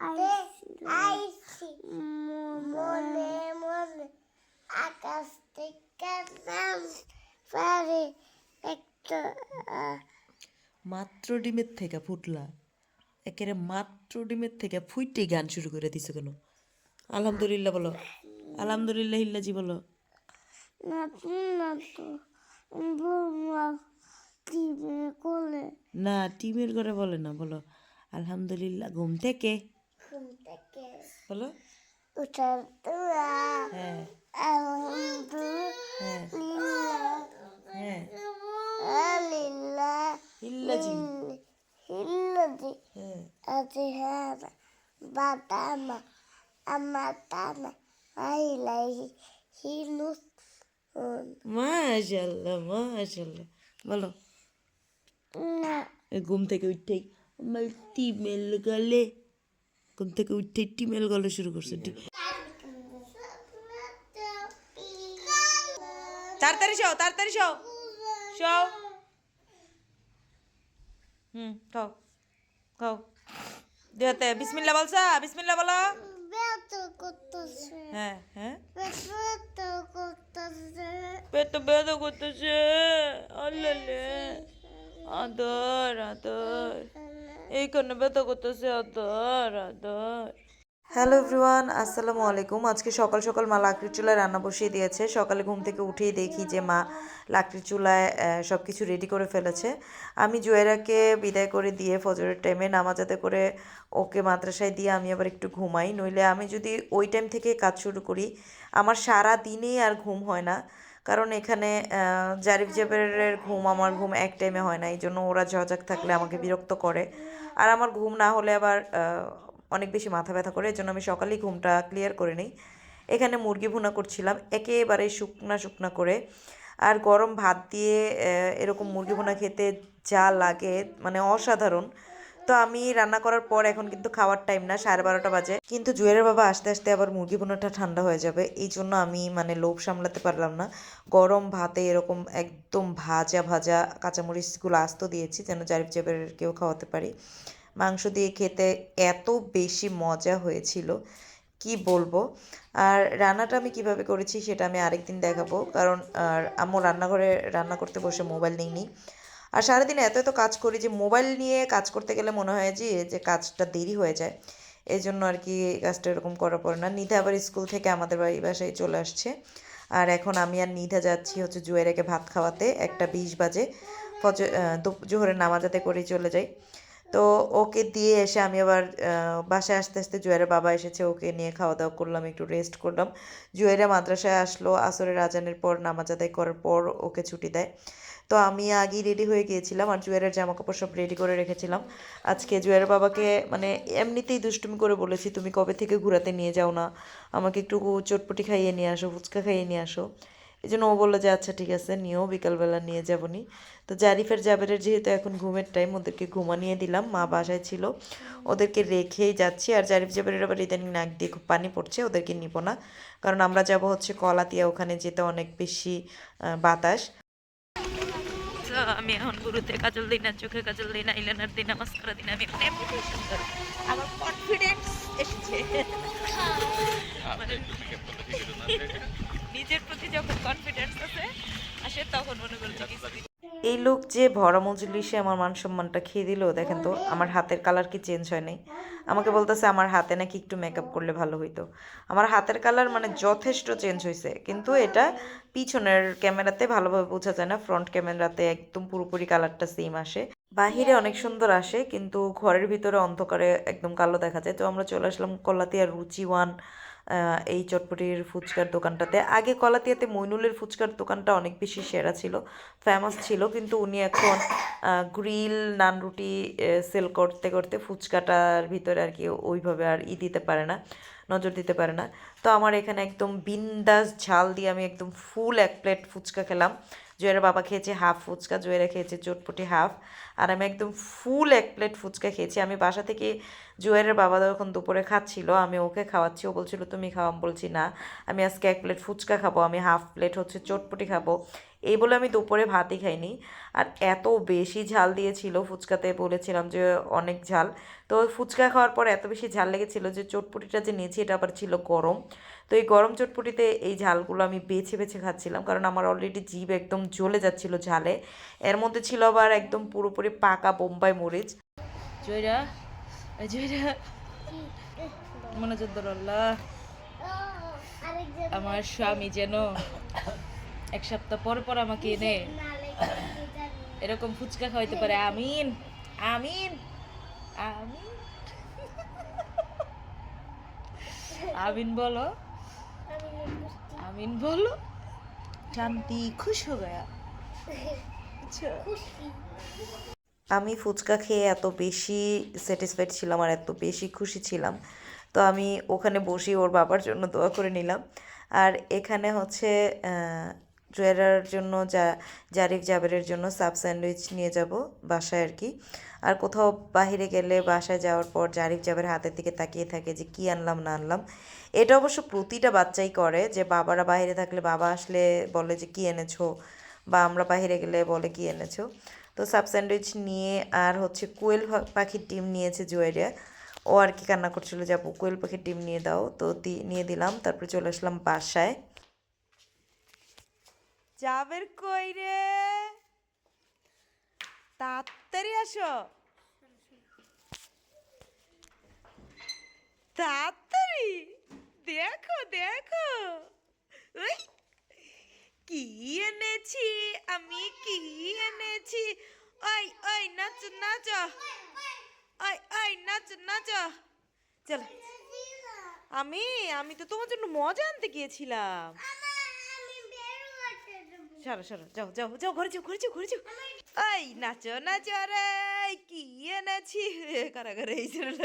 আইসি মনে মনে আকাশ থেকে নাম পারে একটা মাত্র ডিমের থেকে ফুটলা। একেবারে মাত্র ডিমের থেকে ফুইটে গান শুরু করে দিছো কেন? আলহামদুলিল্লাহ বলো। আলহামদুলিল্লাহ হিল্লাজি বলো। না টিমের ঘরে বলে না বলো। আলহামদুলিল্লাহ ঘুম থেকে। ঘুম থেকে বলো উঠার তোরা হ্যাঁ আলহামদুলিল্লাহ হ্যাঁ হ্যাঁ আলিল্লাহ হিল্লাজি হিল্লাদি হ্যাঁ Adriana, Badama, Amatana, Ailai, Hinus, মাশাল্লাহ মাশাল্লাহ বলো না এই ঘুম থেকে উঠেই আমার টিমেল গলে ঘুম থেকে উঠেই টিমেল গলে শুরু করছে তাড়াতাড়ি শো তাড়াতাড়ি শো শো হুম খাও খাও দেহতে বিসমিল্লা বলছা? বিসমিল্লা বলো। হ্যাঁ হ্যাঁ। পেট বেদা করতেছে। আল্লালে আদর আদর। এইখানে ব্যথা করতেছে, আদর আদর। হ্যালো এভরিওয়ান, আসসালামু আলাইকুম। আজকে সকাল সকাল মা লাকড়ির চুলায় রান্না বসিয়ে দিয়েছে। সকালে ঘুম থেকে উঠেই দেখি যে মা লাকড়ির চুলায় সব কিছু রেডি করে ফেলেছে। আমি জুয়েরাকে বিদায় করে দিয়ে ফজরের টাইমে নামাজাতে করে ওকে মাদ্রাসায় দিয়ে আমি আবার একটু ঘুমাই। নইলে আমি যদি ওই টাইম থেকে কাজ শুরু করি, আমার সারা দিনেই আর ঘুম হয় না। কারণ এখানে জারিফ জাবেরের ঘুম আমার ঘুম এক টাইমে হয় না এই জন্য ওরা ঝজাক থাকলে আমাকে বিরক্ত করে। আর আমার ঘুম না হলে আবার অনেক বেশি মাথা ব্যথা করে এই জন্য আমি সকালেই ঘুমটা ক্লিয়ার করে নিই। এখানে মুরগি ভুনা করছিলাম, একেবারে শুকনা শুকনা করে। আর গরম ভাত দিয়ে এরকম মুরগি ভুনা খেতে যা লাগে মানে অসাধারণ। তো আমি রান্না করার পর এখন কিন্তু খাওয়ার টাইম না, সাড়ে বারোটা বাজে। কিন্তু জুয়েলের বাবা আস্তে আস্তে আবার মুরগি বোনাটা ঠান্ডা হয়ে যাবে। এই জন্য আমি মানে লোভ সামলাতে পারলাম না। গরম ভাতে এরকম একদম ভাজা ভাজা কাঁচামরিচগুলো আস্ত দিয়েছি যেন জারিফ জাবের কেউ খাওয়াতে পারি। মাংস দিয়ে খেতে এত বেশি মজা হয়েছিল, কি বলব? আর রান্নাটা আমি কীভাবে করেছি সেটা আমি আরেকদিন দেখাবো। কারণ, আর আম্মু রান্নাঘরে রান্না করতে বসে মোবাইল নিইনি আর সারাদিন এত এত কাজ করি যে মোবাইল নিয়ে কাজ করতে গেলে মনে হয় যে যে কাজটা দেরি হয়ে যায়। এই জন্য আর কি কাজটা এরকম করা পড়ে না, নিধা আবার স্কুল থেকে আমাদের বাড়ি, বাসায় চলে আসছে। আর এখন আমি আর নিধা যাচ্ছি হচ্ছে জুয়েরাকে ভাত খাওয়াতে, একটা বিশ বাজে। ফজ জোহরের নামাজাতে করে চলে যাই। তো ওকে দিয়ে এসে আমি আবার বাসায় আস্তে আস্তে জুয়েরের বাবা এসেছে, ওকে নিয়ে খাওয়া দাওয়া করলাম, একটু রেস্ট করলাম। জুয়েরা মাদ্রাসায় আসলো, আসরের আজানের পর নামাজ আদায় করার পর ওকে ছুটি দেয়। তো আমি আগেই রেডি হয়ে গিয়েছিলাম আর জুয়েরের জামা কাপড় সব রেডি করে রেখেছিলাম। আজকে জুয়েরের বাবাকে মানে এমনিতেই দুষ্টুমি করে বলেছি, তুমি কবে থেকে ঘোরাতে নিয়ে যাও না? আমাকে একটু চটপটি খাইয়ে নিয়ে আসো, ফুচকা খাইয়ে নিয়ে আসো। এই জন্য ও বলল যে আচ্ছা ঠিক আছে নিয়েও বিকালবেলা নিয়ে যাবনি। তো জারিফের, জাবেরের যেহেতু এখন ঘুমের টাইম ওদেরকে ঘুমানিয়ে দিলাম, মা বাসায় ছিল। ওদেরকে রেখেই যাচ্ছি আর জারিফ, জাবেরের আবার ইদানিং নাক দিয়ে খুব পানি পড়ছে, ওদেরকে নিব না। কারণ আমরা যাব হচ্ছে কলাতিয়া, ওখানে যেতে অনেক বেশি বাতাস। আমি এখন গুরুতে কাজল দিই না চোখে কাজল দিই না ইলেনার দিন নমস্কার দিন আমি এখন এমনি সুন্দর আমার কনফিডেন্স এসেছে। মানে নিজের প্রতি যখন কনফিডেন্স আছে আসে তখন মনে করছে এই লোক যে ভরা মজলিসে আমার মান সম্মানটা খেয়ে দিল, দেখেন তো, আমার হাতের কালার কি চেঞ্জ হয় নাই। আমাকে বলতেছে আমার হাতে নাকি একটু মেকআপ করলে ভালো হইতো। আমার হাতের কালার মানে যথেষ্ট চেঞ্জ হয়েছে কিন্তু এটা পিছনের ক্যামেরাতে ভালোভাবে বোঝা যায় না ফ্রন্ট ক্যামেরাতে একদম পুরোপুরি কালারটা সেম আসে। বাহিরে অনেক সুন্দর আসে, কিন্তু ঘরের ভিতরে অন্ধকারে একদম কালো দেখা যায়। তো আমরা চলে আসলাম কলাতিয়ার রুচি ওয়ান এই চটপটির ফুচকার দোকানটাতে। আগে কলাতিয়াতে মইনুলের ফুচকার দোকানটা অনেক বেশি সেরা ছিল ফেমাস ছিল, কিন্তু উনি এখন গ্রিল, নান রুটি সেল করতে করতে ফুচকাটার ভিতরে আর কি ওইভাবে আর ই দিতে পারে না, নজর দিতে পারে না। তো আমার এখানে একদম বিন্দাস ঝাল দিয়ে আমি একদম ফুল এক প্লেট ফুচকা খেলাম। জয়ের বাবা খেয়েছে হাফ ফুচকা, জয়েরা খেয়েছে চটপটি হাফ আর আমি একদম ফুল এক প্লেট ফুচকা খেয়েছি। আমি বাসা থেকে জুয়েরের বাবা যখন দুপুরে খাচ্ছিল, আমি ওকে খাওয়াচ্ছি। ও বলছিল, তুমি খাওয়াম বলছি, না। আমি আজকে এক প্লেট ফুচকা খাব। আমি হাফ প্লেট হচ্ছে চটপটি খাব। এই বলে আমি দুপুরে ভাতই খাইনি। আর এত বেশি ঝাল দিয়েছিল ফুচকাতে বলেছিলাম যে অনেক ঝাল। তো ফুচকা খাওয়ার পর এত বেশি ঝাল লেগেছিল যে চটপটিটা যে নিয়েছি এটা আবার ছিল গরম। তো এই গরম চটপটিতে এই ঝালগুলো আমি বেছে বেছে খাচ্ছিলাম কারণ আমার অলরেডি জিভ একদম জ্বলে যাচ্ছিল ঝালে। এর মধ্যে ছিল আবার একদম পুরোপুরি পাকা বোম্বাই মরিচ। জয়রা জয়রা মনোযোগ আল্লাহ। আমার স্বামী যেন এক সপ্তাহ পর পর আমাকে এনে এরকম ফুচকা খাওয়াইতে পারে। আমিন আমিন আমিন। আমিন বলো। আমিন বলো। শান্তি, খুশ হো গয়া। আমি ফুচকা খেয়ে এত বেশি স্যাটিসফাইড ছিলাম আর এত বেশি খুশি ছিলাম। তো আমি ওখানে বসে ওর বাবার জন্য দোয়া করে নিলাম। আর এখানে হচ্ছে জুয়েরার জন্য যা জারিফ জাবেরের জন্য সাব স্যান্ডউইচ নিয়ে যাব বাসায় আর কি। আর কোথাও বাইরে গেলে বাসায় যাওয়ার পর জারিফ জাবের হাতের দিকে তাকিয়ে থাকে যে কি আনলাম, না আনলাম। এটা অবশ্য প্রতিটা বাচ্চাই করে যে বাবারা বাইরে থাকলে বাবা আসলে বলে যে কি এনেছো, বা আমরা বাইরে গেলে বলে কি এনেছো। তো সাব স্যান্ডউইচ নিয়ে আর হচ্ছে কোয়েল পাখির ডিম নিয়েছে জুয়েরিয়া। ও আর কি কান্না করছিল যে আপু, কোয়েল পাখির ডিম নিয়ে দাও। তো নিয়ে দিলাম, তারপরে চলে আসলাম বাসায়। যাবের কই রে? তাড়াতাড়ি আসো। তাড়াতাড়ি। দেখো দেখো। কি এনেছি? আমি কি এনেছি? ওই ওই, নাচ নাচ। ওই ওই, নাচ নাচ। চল। আমি আমি তো তোমার জন্য মজা আনতে গিয়েছিলাম। সরো সরো, যাও যাও যাও, ঘরে যাও ঘরে যাও ঘরে যাও। এই, নাচো নাচো আরে কি এনেছি? কারাগারে, এই জন্য